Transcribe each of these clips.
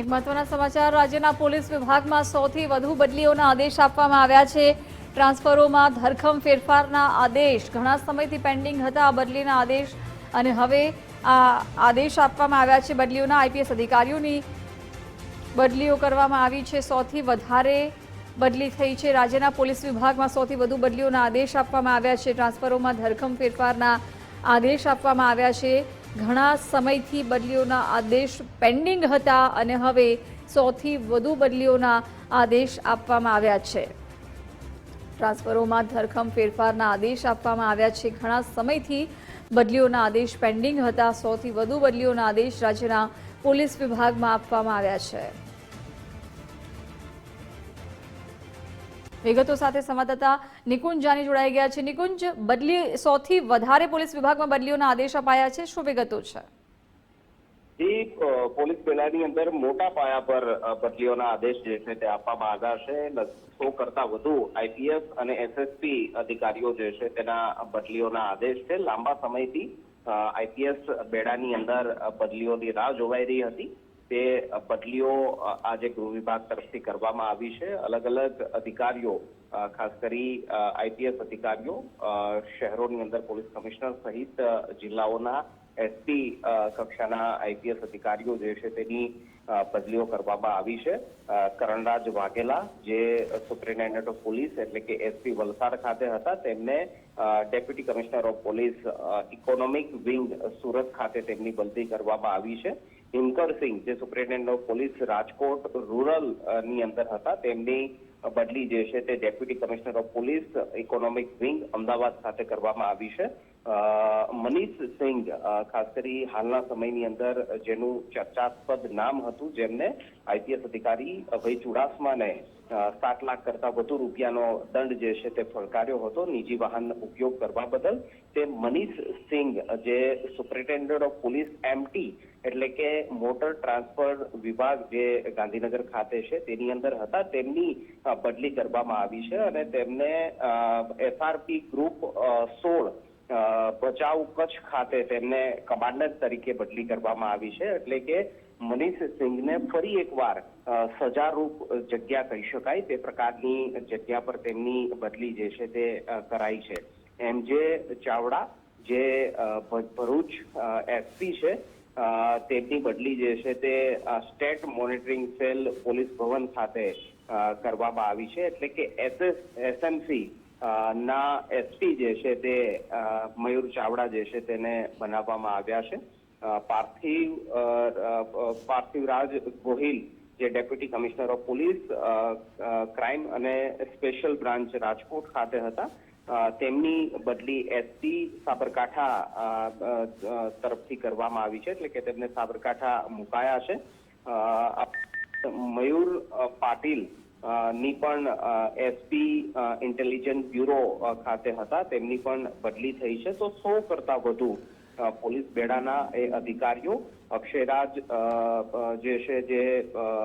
એક મહત્વના સમાચાર, રાજ્યના પોલીસ વિભાગમાં સૌથી વધુ બદલીઓના આદેશ આપવામાં આવ્યા છે. ટ્રાન્સફરોમાં ધરખમ ફેરફારના આદેશ, ઘણા સમયથી પેન્ડિંગ હતા આ બદલીના આદેશ અને હવે આ આદેશ આપવામાં આવ્યા છે બદલીઓના આઈપીએસ અધિકારીઓની. બદલીઓ કરવામાં આવી છે, સૌથી વધારે બદલી થઈ છે. રાજ્યના પોલીસ વિભાગમાં સૌથી વધુ બદલીઓના આદેશ આપવામાં આવ્યા છે. ટ્રાન્સફરોમાં ધરખમ ફેરફારના આદેશ આપવામાં આવ્યા છે. ઘણા સમયથી બદલીઓના આદેશ પેન્ડિંગ હતા અને હવે સૌથી વધુ બદલીઓના આદેશ આપવામાં આવ્યા છે. ટ્રાન્સફરોમાં ધરખમ ફેરફારના આદેશ આપવામાં આવ્યા છે. ઘણા સમયથી બદલીઓના આદેશ પેન્ડિંગ હતા. સૌથી વધુ બદલીઓના આદેશ રાજ્યના પોલીસ વિભાગમાં આપવામાં આવ્યા છે. વિગતો સાથે સંવાદદાતા નિકુંજ જાની જોડાઈ ગયા છે. નિકુંજ, બદલી સૌથી વધારે પોલીસ વિભાગમાં બદલીઓના આદેશ અપાયા છે. શું વિગતો છે? પોલીસ બેડાની અંદર મોટા પાયા પર બદલીઓના આદેશ જે છે તે આપવામાં આવ્યા છે. સો કરતા વધુ આઈપીએસ અને એસએસપી અધિકારીઓ જે છે તેના બદલીઓના આદેશ છે. લાંબા સમયથી આઈપીએસ બેડાની અંદર બદલીઓની રાહ જોવાઈ રહી હતી. તે બદલીઓ આજે ગૃહ વિભાગ તરફથી કરવામાં આવી છે. અલગ અલગ અધિકારીઓ ખાસ કરી આઈપીએસ અધિકારીઓ શહેરોની અંદર પોલીસ કમિશનર સહિત જિલ્લાઓના એસપી કક્ષાના આઈપીએસ અધિકારીઓ જે છે તેની બદલીઓ કરવામાં આવી છે. કરણરાજ વાઘેલા, જે સુપ્રિન્ટેન્ડન્ટ ઓફ પોલીસ એટલે કે એસપી વલસાડ ખાતે હતા, તેમને deputy commissioner of police economic wing Surat ખાતે તેમની બદલી કરવામાં આવી છે. હિમકરસિંહ જે સુપ્રિન્ટેન્ડન્ટ ઓફ પોલીસ રાજકોટ રૂરલની અંદર હતા, તેમની બદલી જે છે તે deputy commissioner of police economic wing Ahmedabad સાથે કરવામાં આવી છે. મનીષ સિંઘ ખાસ કરી હાલના સમયની અંદર જેનું ચર્ચાસ્પદ નામ હતું, જેમને આઈપીએસ અધિકારી અભય ચુડાસમાને સાત લાખ કરતા વધુ રૂપિયાનો દંડ જે છે તે ફટકાર્યો હતો, નિજી વાહન ઉપયોગ કરવા બદલ. તે મનીષ સિંઘ, જે સુપ્રિન્ટેન્ડન્ટ ઓફ પોલીસ એમટી એટલે કે મોટર ટ્રાન્સફર વિભાગ જે ગાંધીનગર ખાતે છે, તેની અંદર હતા, તેમની બદલી કરવામાં આવી છે અને તેમને એસઆરપી ગ્રુપ સોળ બચાવ કચ્છ ખાતે તેમને કમાન્ડર તરીકે બદલી કરવામાં આવી છે. એટલે કે મનીષ સિંઘને ફરી એકવાર સજારૂપ જગ્યા કહી શકાય. તે પ્રકારની જગ્યા પર તેમની બદલી જે છે તે કરાઈ છે. એમ જે ચાવડા, જે ભરૂચ એસપી છે તેમની બદલી જે છે તે state monitoring cell police Bhavan ખાતે કરવામાં આવી છે. એટલે કે એસએસ એસએમસી ના એસપી જે છે તે મયુર ચાવડા જે છે તેને બનાવવામાં આવ્યા છે. પાર્થિવ પાર્થિવરાજ ગોહિલ જે deputy commissioner of police crime અને સ્પેશિયલ બ્રાન્ચ રાજકોટ ખાતે હતા. તેમની બદલી એસપી સાબરકાંઠા તરફથી કરવામાં આવી છે, એટલે કે તેમને સાબરકાંઠા મુકાયા છે. મયુર પાટીલની પણ એસપી ઇન્ટેલિજન્સ બ્યુરો ખાતે હતા. તેમની પણ બદલી થઈ છે. તો સો કરતા વધુ પોલીસ બેડાના એ અધિકારીઓ, અક્ષયરાજ જે છે જે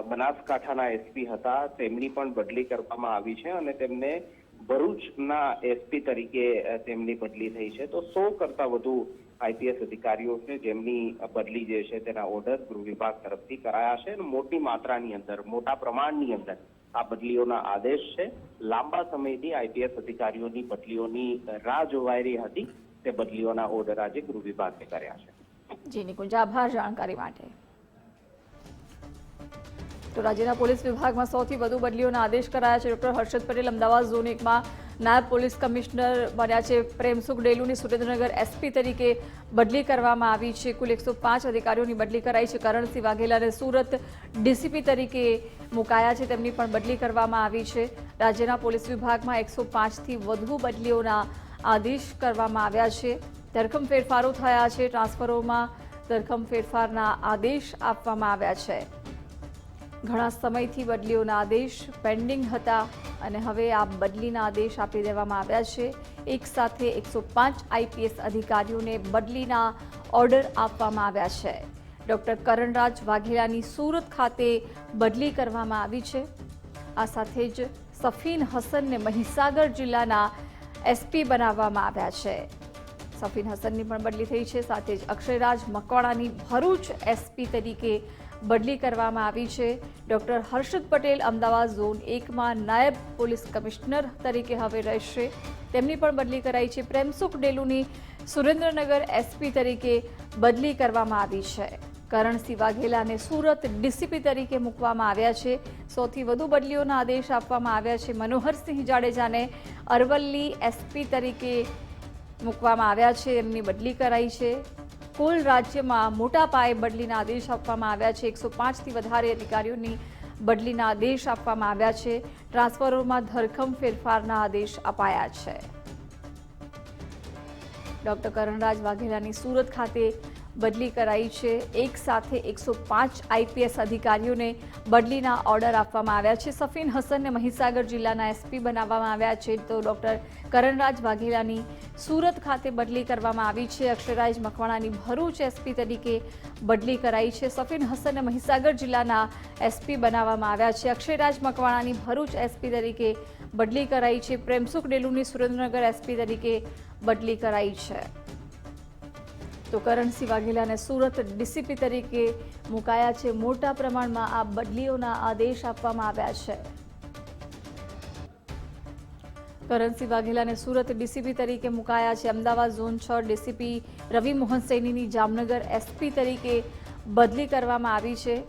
બનાસકાંઠાના એસપી હતા, તેમની પણ બદલી કરવામાં આવી છે અને તેમને ભરૂચના એસપી તરીકે તેમની બદલી થઈ છે. તો સો કરતા વધુ આઈપીએસ અધિકારીઓ છે જેમની બદલી જે છે તેના ઓર્ડર ગૃહ વિભાગ તરફથી કરાયા છે અને મોટી માત્રાની અંદર, મોટા પ્રમાણની અંદર આ બદલીઓના આદેશ છે. લાંબા સમયથી આઈપીએસ અધિકારીઓની બદલીઓની રાહ જોવાઈ રહી હતી. તે બદલીઓના ઓર્ડર આજે ગૃહ વિભાગે કર્યા છે. જી નિકુંજ, આભાર જાણકારી માટે. તો રાજ્યના પોલીસ વિભાગમાં સૌથી વધુ બદલીઓના આદેશ કરાયા છે. ડોક્ટર હર્ષદ પટેલ અમદાવાદ ઝોન એકમાં નાયબ પોલીસ કમિશનર બન્યા છે. પ્રેમસુખ ડેલુની સુરેન્દ્રનગર એસપી તરીકે બદલી કરવામાં આવી છે. કુલ એકસો પાંચ અધિકારીઓની બદલી કરાઈ છે. કરણસિંહ વાઘેલાને સુરત ડીસીપી તરીકે મુકાયા છે. તેમની પણ બદલી કરવામાં આવી છે. રાજ્યના પોલીસ વિભાગમાં એકસો પાંચથી વધુ બદલીઓના આદેશ કરવામાં આવ્યા છે. ધરખમ ફેરફારો થયા છે. ટ્રાન્સફરોમાં ધરખમ ફેરફારના આદેશ આપવામાં આવ્યા છે. ઘણા સમયથી બદલીઓના આદેશ પેન્ડિંગ હતા અને હવે આ બદલીના આદેશ આપી દેવામાં આવ્યા છે. એક સાથે એકસો પાંચ આઈપીએસ અધિકારીઓને બદલીના ઓર્ડર આપવામાં આવ્યા છે. ડૉક્ટર કરણરાજ વાઘેલાની સુરત ખાતે બદલી કરવામાં આવી છે. આ સાથે જ સફીન હસનને મહીસાગર જિલ્લાના એસપી બનાવવામાં આવ્યા છે. સફીન હસનની પણ બદલી થઈ છે. સાથે જ અક્ષયરાજ મકવાણાની ભરૂચ એસપી તરીકે બદલી કરવામાં આવી છે. ડોક્ટર હર્ષદ પટેલ અમદાવાદ ઝોન એકમાં નાયબ પોલીસ કમિશનર તરીકે હવે રહેશે. તેમની પણ બદલી કરાઈ છે. પ્રેમસુખ ડેલુની સુરેન્દ્રનગર એસપી તરીકે બદલી કરવામાં આવી છે. કરણસિંહ વાઘેલાને સુરત ડીસીપી તરીકે મૂકવામાં આવ્યા છે. સૌથી વધુ બદલીઓના આદેશ આપવામાં આવ્યા છે. મનોહરસિંહ જાડેજાને અરવલ્લી એસપી તરીકે મૂકવામાં આવ્યા છે. એમની બદલી કરાઈ છે. કુલ રાજ્યમાં મોટા પાયે બદલીના આદેશ આપવામાં આવ્યા છે. એકસો પાંચથી વધારે અધિકારીઓની બદલીના આદેશ આપવામાં આવ્યા છે. ટ્રાન્સફરોમાં ધરખમ ફેરફારના આદેશ અપાયા છે. ડોક્ટર કરણરાજ વાઘેલાની સુરત ખાતે બદલી કરાઈ છે. એક સાથે એકસો પાંચ આઈપીએસ અધિકારીઓને બદલીના ઓર્ડર આપવામાં આવ્યા છે. સફીન હસનને મહીસાગર જિલ્લાના એસપી બનાવવામાં આવ્યા છે. તો ડૉક્ટર કરણરાજ વાઘેલાની સુરત ખાતે બદલી કરવામાં આવી છે. અક્ષરાજ મકવાણાની ભરૂચ એસપી તરીકે બદલી કરાઈ છે. સફીન હસનને મહીસાગર જિલ્લાના એસપી બનાવવામાં આવ્યા છે. અક્ષયરાજ મકવાણાની ભરૂચ એસપી તરીકે બદલી કરાઈ છે. પ્રેમસુખ ડેલુની સુરેન્દ્રનગર એસપી તરીકે બદલી કરાઈ છે. તો કરણસિંહ વાઘેલાને સુરત ડીસીપી તરીકે મુકાયા છે. મોટા પ્રમાણમાં આ બદલીઓના આદેશ આપવામાં આવ્યા છે. કરણસિંહ વાઘેલાને સુરત ડીસીપી તરીકે મુકાયા છે. અમદાવાદ ઝોન છ ડીસીપી રવિ મોહન સૈનીની જામનગર એસપી તરીકે બદલી કરવામાં આવી છે.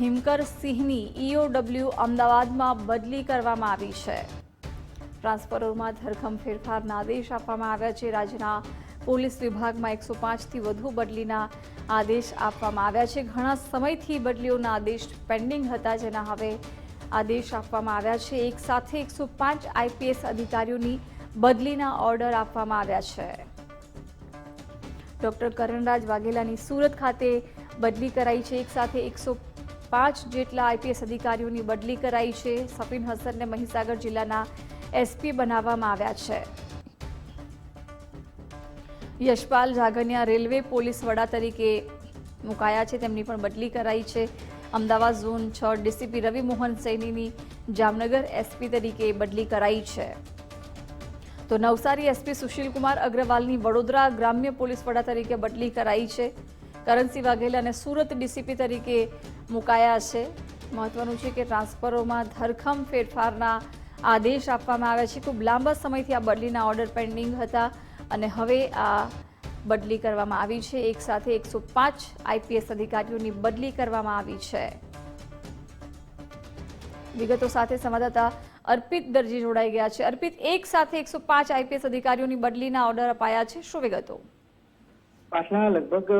હિમકર સિંહની ઈઓડબ્લ્યુ અમદાવાદમાં બદલી કરવામાં આવી છે. ટ્રાન્સફરોમાં ધરખમ ફેરફારના આદેશ આપવામાં આવ્યા છે. રાજ્યના પોલીસ વિભાગમાં એકસો પાંચથી વધુ બદલીના આદેશ આપવામાં આવ્યા છે. ઘણા સમયથી બદલીઓના આદેશ પેન્ડિંગ હતા, જેના હવે આદેશ આપવામાં આવ્યા છે. એક સાથે એકસો પાંચ આઈપીએસ અધિકારીઓની બદલીના ઓર્ડર આપવામાં આવ્યા છે. ડોક્ટર કરણરાજ વાઘેલાની સુરત ખાતે બદલી કરાઈ છે. એક સાથે એકસો પાંચ જેટલા આઈપીએસ અધિકારીઓની બદલી કરાઈ છે. સફીન હસનને મહીસાગર જિલ્લાના એસપી બનાવવામાં આવ્યા છે. યશપાલ જાગનિયા રેલવે પોલીસ વડા તરીકે મુકાયા છે. તેમની પણ બદલી કરાઈ છે. અમદાવાદ ઝોન છ ડીસીપી રવિ મોહન સૈનીની જામનગર એસપી તરીકે બદલી કરાઈ છે. તો નવસારી એસપી સુશીલકુમાર અગ્રવાલની વડોદરા ગ્રામ્ય પોલીસ વડા તરીકે બદલી કરાઈ છે. કરણસિંહ વાઘેલાને સુરત ડીસીપી તરીકે મુકાયા છે. મહત્વનું છે કે ટ્રાન્સફરોમાં ધરખમ ફેરફારના આદેશ આપવામાં આવ્યા છે. ખૂબ લાંબા સમયથી આ બદલીના ઓર્ડર પેન્ડિંગ હતા. અને હવે આ બદલી કરવામાં આવી છે. એક સાથે એકસો પાંચ આઈપીએસ અધિકારીઓની બદલી કરવામાં આવી છે. વિગતો સાથે સંવાદદાતા અર્પિત દરજી જોડાઈ ગયા છે. અર્પિત, એક સાથે એકસો પાંચ આઈપીએસ અધિકારીઓની બદલીના ઓર્ડર અપાયા છે. શું વિગતો? પાછલા લગભગ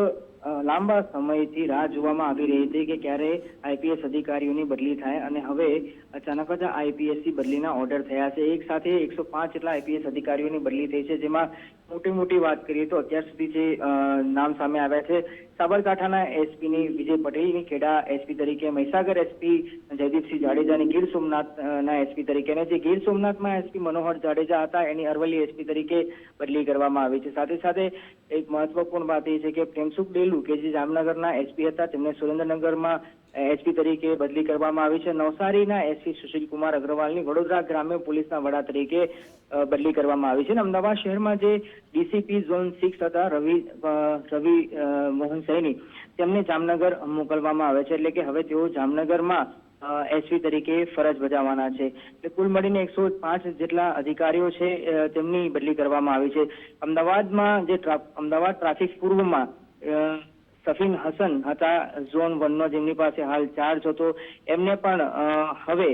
લાંબા સમયથી રાહ જોવામાં આવી રહી હતી કે ક્યારે આઈપીએસ અધિકારીઓની બદલી થાય અને હવે અચાનક જ આઈપીએસથી બદલીના ઓર્ડર થયા છે. એક સાથે એકસો પાંચ જેટલા આઈપીએસ અધિકારીઓની બદલી થઈ છે, જેમાં મોટી મોટી વાત કરીએ તો અત્યાર સુધી જે નામ સામે આવ્યા છે, સાબરકાંઠાના એસપી ની વિજય પટેલની ખેડા એસપી તરીકે, મહીસાગર એસપી જયદીપસિંહ જાડેજાની ગીર સોમનાથ ના એસપી તરીકે અને જે ગીર સોમનાથમાં એસપી મનોહર જાડેજા હતા, એની અરવલ્લી એસપી તરીકે બદલી કરવામાં આવી છે. સાથે સાથે એક મહત્વપૂર્ણ વાત એ છે કે પ્રેમસુખ ડેલુ, કે જે જામનગરના એસપી હતા, તેમને સુરેન્દ્રનગરમાં એસપી તરીકે બદલી કરવામાં આવી છે. નવસારીના એસપી સુશીલ કુમાર અગ્રવાલની વડોદરા ગ્રામ્ય પોલીસના વડા તરીકે બદલી કરવામાં આવી છે અને અમદાવાદ શહેરમાં જે ડીસીપી ઝોન સિક્સ હતા, રવિ રવિ મોહન સૈની, તેમને જામનગર મોકલવામાં આવે છે. એટલે કે હવે તેઓ જામનગરમાં એસપી તરીકે ફરજ બજાવવાના છે. એટલે કુલ મળીને એકસો પાંચ જેટલા અધિકારીઓ છે તેમની બદલી કરવામાં આવી છે. અમદાવાદમાં જે અમદાવાદ ટ્રાફિક પૂર્વમાં સફીન હસન હતા ઝોન વનનો જેમની પાસે હાલ ચાર્જ હતો. એમને પણ હવે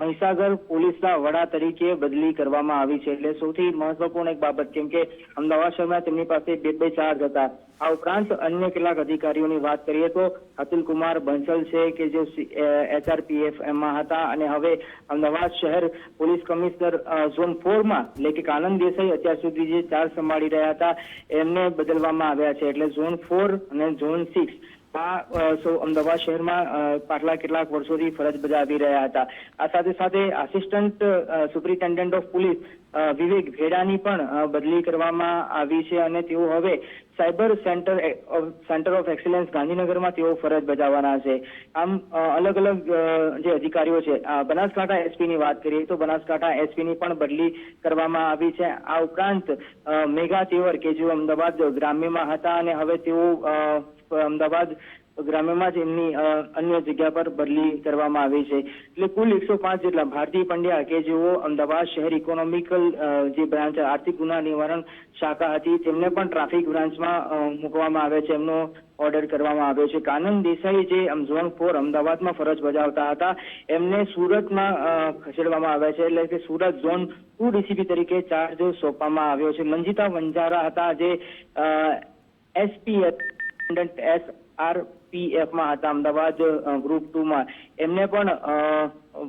મહીસાગર પોલીસના વડા તરીકે બદલી કરવામાં આવી છે. એટલે સૌથી મહત્વપૂર્ણ એક બાબત કેમ કે અમદાવાદ શહેરમાં તેમની પાસે બે બે ચાર્જ હતા. આ ઉપરાંત અન્ય કેટલાક અધિકારીઓની વાત કરીએ તો અતુલ કુમાર બંસલ છે કે જે એચઆરપીએફ એમાં હતા. અને હવે અમદાવાદ શહેર પોલીસ કમિશનર ઝોન ફોરમાં એટલે કે કાનંદ દેસાઈ અત્યાર સુધી જે ચાર્જ સંભાળી રહ્યા હતા, એમને બદલવામાં આવ્યા છે. એટલે ઝોન ફોર અને ઝોન સિક્સ આ સો અમદાવાદ શહેરમાં પાછલા કેટલાક વર્ષોથી ફરજ બજાવી રહ્યા હતા. આ સાથે સાથે assistant superintendent of police Vivek ભેડાની પણ બદલી કરવામાં આવી છે અને તેઓ હવે cyber centre centre of excellence ગાંધીનગરમાં તેઓ ફરજ બજાવવાના છે. આમ અલગ અલગ જે અધિકારીઓ છે બનાસકાંઠા એસપીની વાત કરીએ તો બનાસકાંઠા એસપીની પણ બદલી કરવામાં આવી છે. આ ઉપરાંત મેઘા તેવર, કે જેઓ અમદાવાદ ગ્રામ્યમાં હતા અને હવે તેઓ અમદાવાદ ગ્રામ્યમાં જ એમની અન્ય જગ્યા પર બદલી કરવામાં આવી છે. એટલે કુલ એકસો પાંચ જેટલા ભારતીય પંડ્યા કે જેઓ અમદાવાદ શહેર ઇકોનોમિકલ જે બ્રાન્ચ આર્થિક ગુના નિવારણ શાખા હતી, તેમને પણ ટ્રાફિક બ્રાન્ચમાં મૂકવામાં આવે છે. એમનો ઓર્ડર કરવામાં આવ્યો છે. કાનન દેસાઈ જે ઝોન ફોર અમદાવાદમાં ફરજ બજાવતા હતા, એમને સુરતમાં ખસેડવામાં આવ્યા છે. એટલે કે સુરત ઝોન ટુ ડીસીપી તરીકે ચાર્જ સોંપવામાં આવ્યો છે. મંજિતા વંજારા હતા જે એસપી એસ આરમાં હતા, અમદાવાદ ગ્રુપ ટુ માં. એમને પણ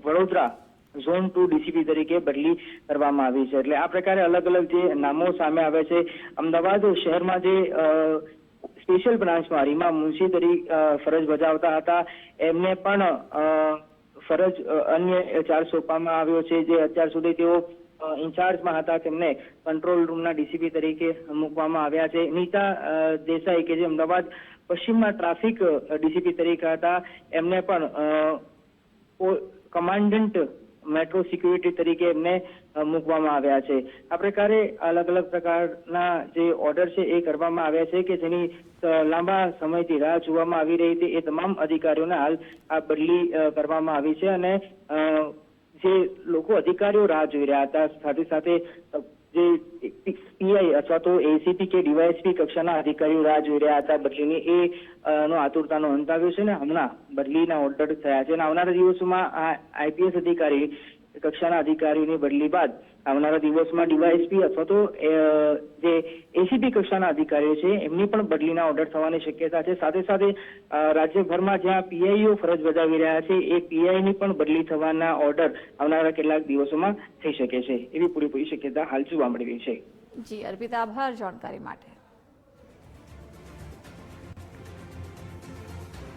વડોદરા ઝોન ટુ ડીસીપી તરીકે બદલી કરવામાં આવી છે. એટલે આ પ્રકારે અલગ અલગ જે નામો સામે આવે છે, અમદાવાદ શહેરમાં જે સ્પેશિયલ બ્રાન્ચમાં રીમા મુનશી તરીકે ફરજ બજાવતા હતા. એમને પણ ફરજ અન્ય ચાર્જ સોંપવામાં આવ્યો છે, જે અત્યાર સુધી તેઓ ઇન્ચાર્જમાં હતા તેમને કંટ્રોલ રૂમના ડીસીપી તરીકે મૂકવામાં આવ્યા છે. નીતા દેસાઈ કે જે અમદાવાદ પશ્ચિમમાં ટ્રાફિક ડીસીપી તરીકે હતા, એમને પણ કમાન્ડન્ટ મેટ્રો સિક્યુરિટી તરીકે એમને મૂકવામાં આવ્યા છે. આ પ્રકારે અલગ અલગ પ્રકારના જે ઓર્ડર છે એ કરવામાં આવ્યા છે કે જેની લાંબા સમયથી રાહ જોવામાં આવી રહી હતી એ તમામ અધિકારીઓને હાલ આ બદલી કરવામાં આવી છે અને જે લોકો અધિકારીઓ રાહ જોઈ રહ્યા હતા, સાથે સાથે જે પીઆઈ અથવા તો એસીપી કે ડીવાયએસપી કક્ષાના અધિકારીઓ રાહ જોઈ રહ્યા હતા બદલીની એ નો આતુરતાનો અંત આવ્યો છે ને હમણાં બદલીના ઓર્ડર થયા છે. અને આવનારા દિવસોમાં આ આઈપીએસ અધિકારી, કક્ષાના અધિકારીઓની બદલી બાદ આવનારા દિવસમાં ડીવાયએસપી અથવા તો જે એસીપી કક્ષાના અધિકારીઓ છે, એમની પણ બદલીના ઓર્ડર થવાની શક્યતા છે. સાથે સાથે રાજ્યભરમાં જ્યાં પીઆઈઓ ફરજ બજાવી રહ્યા છે, એ પીઆઈની પણ બદલી થવાના ઓર્ડર આવનારા કેટલાક દિવસોમાં થઈ શકે છે. એવી પૂરેપૂરી શક્યતા હાલ જોવા મળી રહી છે. જી, અર્પિતા આભાર જાણકારી માટે.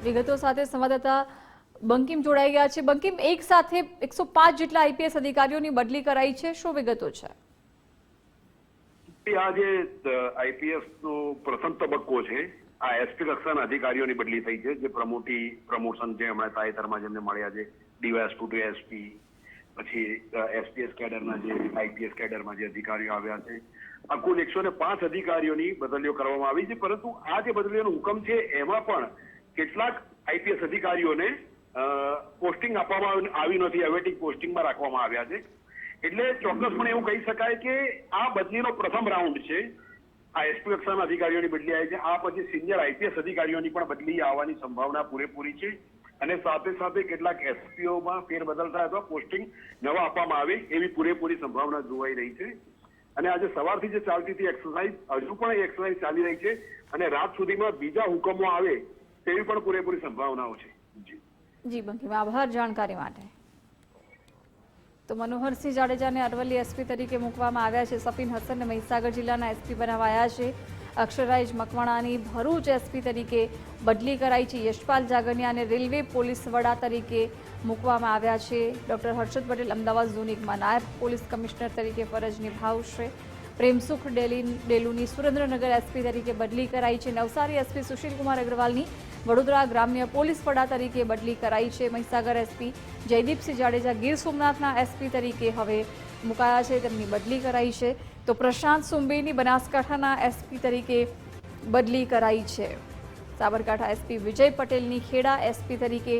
વિગતો સાથે સંવાદદાતા બંકિમ જોડાઈ ગયા છે. બંકિમ એક સાથે એકસો પાંચ જેટલા આઈપીએસ અધિકારીઓની બદલી કરાઈ છે. શું વિગતો છે? આ જે આઈપીએસ નો પ્રથમ તબક્કો છે, આ એસપી કક્ષાના અધિકારીઓની બદલી થઈ છે. જે પ્રમોટી, પ્રમોશન જે હમણાં તાજેતરમાં જેમને મળ્યા છે ડીવાયએસ ટુ ટુ એસપી, પછી એસપીએસ કેડરના જે, આઈપીએસ કેડરમાં જે અધિકારીઓ આવ્યા છે. આ કુલ એકસો ને પાંચ અધિકારીઓની બદલીઓ કરવામાં આવી છે. પરંતુ આ જે બદલીઓનો હુકમ છે, એમાં પણ કેટલાક આઈપીએસ અધિકારીઓને પોસ્ટિંગ આપવામાં આવી નથી. અવેટિંગ પોસ્ટિંગમાં રાખવામાં આવ્યા છે. એટલે ચોક્કસપણે એવું કહી શકાય કે આ બદલીનો પ્રથમ રાઉન્ડ છે. આ એસપી કક્ષાના અધિકારીઓની બદલી આવી છે. આ પછી સિનિયર આઈપીએસ અધિકારીઓની પણ બદલી આવવાની સંભાવના પૂરેપૂરી છે. અને સાથે સાથે કેટલાક એસપીઓમાં ફેરબદલ થાય અથવા પોસ્ટિંગ નવા આપવામાં આવે એવી પૂરેપૂરી સંભાવના જોવાઈ રહી છે. અને આજે સવારથી જે ચાલતી હતી એક્સરસાઇઝ હજુ પણ એ એક્સરસાઇઝ ચાલી રહી છે. અને રાત સુધીમાં બીજા હુકમો આવે તેવી પણ પૂરેપૂરી સંભાવનાઓ છે. જી. જી બંકિમ આભાર જાણકારી માટે. તો મનોહરસિંહ જાડેજાને અરવલ્લી એસપી તરીકે મૂકવામાં આવ્યા છે. સફીન હસનને મહીસાગર જિલ્લાના એસપી બનાવાયા છે. અક્ષરાજ મકવાણાની ભરૂચ એસપી તરીકે બદલી કરાઈ છે. યશપાલ જાગનિયાને રેલવે પોલીસ વડા તરીકે મૂકવામાં આવ્યા છે. ડૉક્ટર હર્ષદ પટેલ અમદાવાદ ઝોન એકમાં નાયબ પોલીસ કમિશનર તરીકે ફરજ નિભાવશે. પ્રેમસુખ ડેલી ડેલુની સુરેન્દ્રનગર એસપી તરીકે બદલી કરાઈ છે. નવસારી એસપી સુશીલકુમાર અગ્રવાલની વડોદરા ગ્રામ્ય પોલીસ વડા તરીકે બદલી કરાઈ છે મહીસાગર એસપી જયદીપસિંહ જાડેજા. ગીર સોમનાથના એસપી તરીકે હવે મુકાયા છે, તેમની બદલી કરાઈ છે. તો પ્રશાંત સુંબેની બનાસકાંઠાના એસપી તરીકે બદલી કરાઈ છે. સાબરકાંઠા એસપી વિજય પટેલની ખેડા એસપી તરીકે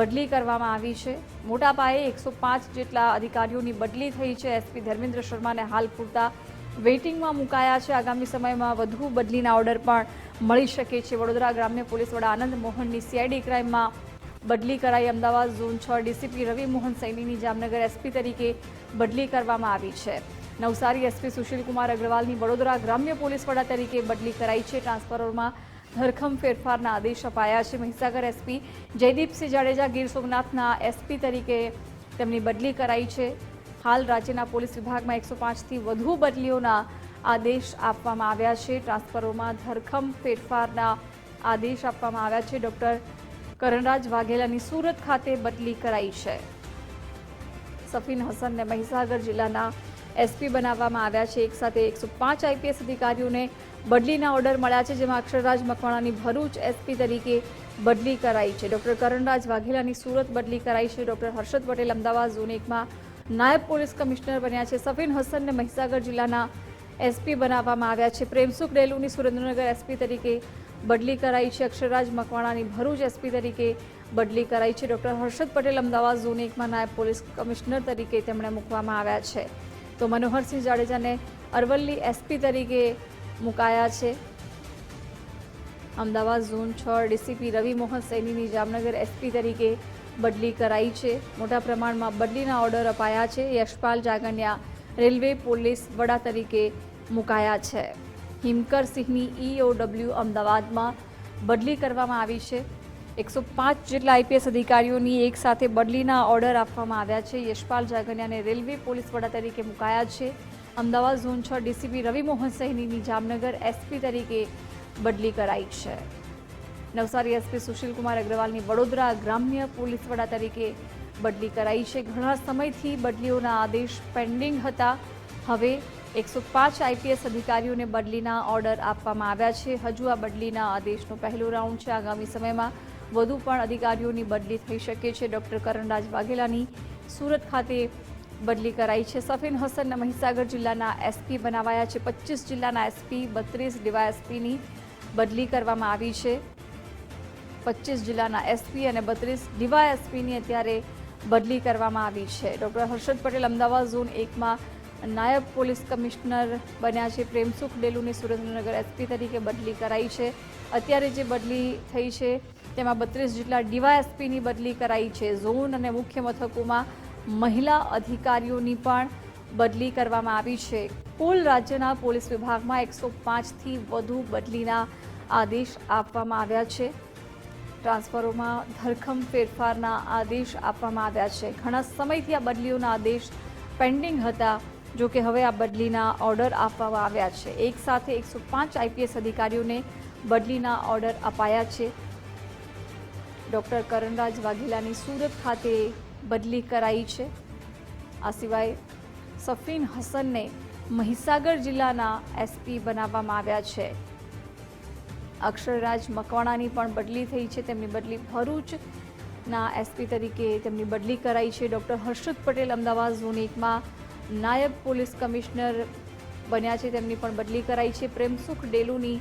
બદલી કરવામાં આવી છે. મોટા પાયે એકસો પાંચ જેટલા અધિકારીઓની બદલી થઈ છે. એસપી ધર્મેન્દ્ર શર્માને હાલ પૂરતા વેઇટિંગમાં મુકાયા છે. આગામી સમયમાં વધુ બદલીના ઓર્ડર પણ મળી શકે છે. વડોદરા ગ્રામ્ય પોલીસ વડા આનંદ મોહનની સીઆઈડી ક્રાઇમમાં બદલી કરાઈ. અમદાવાદ ઝોન છ ડીસીપી રવિ મોહન સૈનીની જામનગર એસપી તરીકે બદલી કરવામાં આવી છે. નવસારી એસપી સુશીલકુમાર અગ્રવાલની વડોદરા ગ્રામ્ય પોલીસ વડા તરીકે બદલી કરાઈ છે. ટ્રાન્સફરોમાં ધરખમ ફેરફારના આદેશ અપાયા છે. મહીસાગર એસપી જયદીપસિંહ જાડેજા ગીર સોમનાથના એસપી તરીકે તેમની બદલી કરાઈ છે. હાલ રાજ્યના પોલીસ વિભાગમાં એકસો પાંચથી વધુ બદલીઓના આદેશ આપવામાં આવ્યા છે. ટ્રાન્સફરોમાં ધરખમ ફેરફારના આદેશ આપવામાં આવ્યા છે. ડોક્ટર કરણરાજ વાઘેલાની સુરત ખાતે બદલી કરાઈ છે. સફીન હસનને મહીસાગર જિલ્લાના એસપી બનાવવામાં આવ્યા છે. એક સાથે એકસો પાંચ આઈપીએસ અધિકારીઓને બદલીના ઓર્ડર મળ્યા છે, જેમાં અક્ષરરાજ મકવાણાની ભરૂચ એસપી તરીકે બદલી કરાઈ છે. ડોક્ટર કરણરાજ વાઘેલાની સુરત બદલી કરાઈ છે. ડોક્ટર હર્ષદ પટેલ અમદાવાદ ઝોન એકમાં નાયબ પોલીસ કમિશનર બન્યા છે. સફીન હસનને મહીસાગર જિલ્લાના એસપી બનાવવામાં આવ્યા છે. પ્રેમસુખ ડેલુની સુરેન્દ્રનગર એસપી તરીકે બદલી કરાઈ છે. અક્ષરરાજ મકવાણાની ભરૂચ એસપી તરીકે બદલી કરાઈ છે. ડૉક્ટર હર્ષદ પટેલ અમદાવાદ ઝોન એકમાં નાયબ પોલીસ કમિશનર તરીકે તેમણે મૂકવામાં આવ્યા છે. તો મનોહરસિંહ જાડેજાને અરવલ્લી એસપી તરીકે મુકાયા છે. અમદાવાદ ઝોન છ, ડીસીપી રવિ મોહન સૈનીની જામનગર એસપી તરીકે બદલી કરાઈ છે. મોટા પ્રમાણમાં બદલીના ઓર્ડર અપાયા છે. યશપાલ જાગનિયા રેલવે પોલીસ વડા તરીકે મુકાયા છે. હિમકર સિંહની ઈઓડબ્લ્યુ અમદાવાદમાં બદલી કરવામાં આવી છે. એકસો પાંચ જેટલા આઈપીએસ અધિકારીઓની એક સાથે બદલીના ઓર્ડર આપવામાં આવ્યા છે. યશપાલ જાગનિયાને રેલવે પોલીસ વડા તરીકે મુકાયા છે. અમદાવાદ ઝોન છ ડીસીપી રવિ મોહન સૈનીની જામનગર એસપી તરીકે બદલી કરાઈ છે. નવસારી એસપી સુશીલકુમાર અગ્રવાલની વડોદરા ગ્રામ્ય પોલીસ વડા તરીકે બદલી કરાઈ છે. ઘણા સમયથી બદલીઓના આદેશ પેન્ડિંગ હતા. હવે એકસો પાંચ આઈપીએસ અધિકારીઓને બદલીના ઓર્ડર આપવામાં આવ્યા છે. હજુ આ બદલીના આદેશનો પહેલો રાઉન્ડ છે. આગામી સમયમાં વધુ પણ અધિકારીઓની બદલી થઈ શકે છે. ડોક્ટર કરણરાજ વાઘેલાની સુરત ખાતે બદલી કરાઈ છે. સફીન હસન મહીસાગર જિલ્લાના એસપી બનાવાયા છે. પચીસ જિલ્લાના એસપી, બત્રીસ ડીવાયએસપીની બદલી કરવામાં આવી છે. પચીસ જિલ્લાના એસપી અને બત્રીસ ડીવાયએસપીની અત્યારે બદલી કરવામાં આવી છે. ડૉક્ટર હર્ષદ પટેલ અમદાવાદ ઝોન એકમાં નાયબ પોલીસ કમિશનર બન્યા છે. પ્રેમસુખ ડેલુની સુરેન્દ્રનગર એસપી તરીકે બદલી કરાઈ છે. અત્યારે જે બદલી થઈ છે, તેમાં બત્રીસ જેટલા ડીવાયએસપીની બદલી કરાઈ છે. ઝોન અને મુખ્ય મથકોમાં મહિલા અધિકારીઓની પણ બદલી કરવામાં આવી છે. કુલ રાજ્યના પોલીસ વિભાગમાં એકસો પાંચથી વધુ બદલીના આદેશ આપવામાં આવ્યા છે. ટ્રાન્સફરોમાં ધરખમ ફેરફારના આદેશ આપવામાં આવ્યા છે. ઘણા સમયથી આ બદલીઓના આદેશ પેન્ડિંગ હતા, જો કે હવે આ બદલીના ઓર્ડર આપવામાં આવ્યા છે. એક સાથે એકસો પાંચ આઈપીએસ અધિકારીઓને બદલીના ઓર્ડર અપાયા છે. ડૉક્ટર કરણરાજ વાઘેલાની સુરત ખાતે બદલી કરાઈ છે. આ સિવાય સફીન હસનને મહીસાગર જિલ્લાના એસપી બનાવવામાં આવ્યા છે. અક્ષરરાજ મકવાણાની પણ બદલી થઈ છે. તેમની બદલી ભરૂચના એસપી તરીકે તેમની બદલી કરાઈ છે. ડૉક્ટર હર્ષદ પટેલ અમદાવાદ ઝોન એકમાં નાયબ પોલીસ કમિશનર બન્યા છે. તેમની પણ બદલી કરાઈ છે. પ્રેમસુખ ડેલુની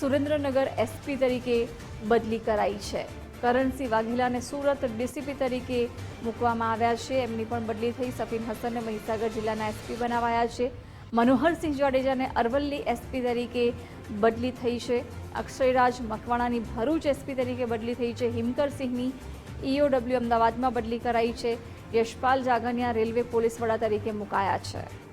સુરેન્દ્રનગર એસપી તરીકે બદલી કરાઈ છે. કરણસિંહ વાઘેલાને સુરત ડીસીપી તરીકે મૂકવામાં આવ્યા છે. એમની પણ બદલી થઈ. સફીન હસનને મહીસાગર જિલ્લાના એસપી બનાવાયા છે. મનોહરસિંહ જાડેજાને અરવલ્લી એસપી તરીકે બદલી થઈ છે. અક્ષયરાજ મકવાણાની ભરૂચ એસપી તરીકે બદલી થઈ છે. હિમકર સિંહની ઈઓડબ્લ્યુ અમદાવાદમાં બદલી કરાઈ છે. યશપાલ જાગનિયા રેલવે પોલીસ વડા તરીકે મુકાયા છે.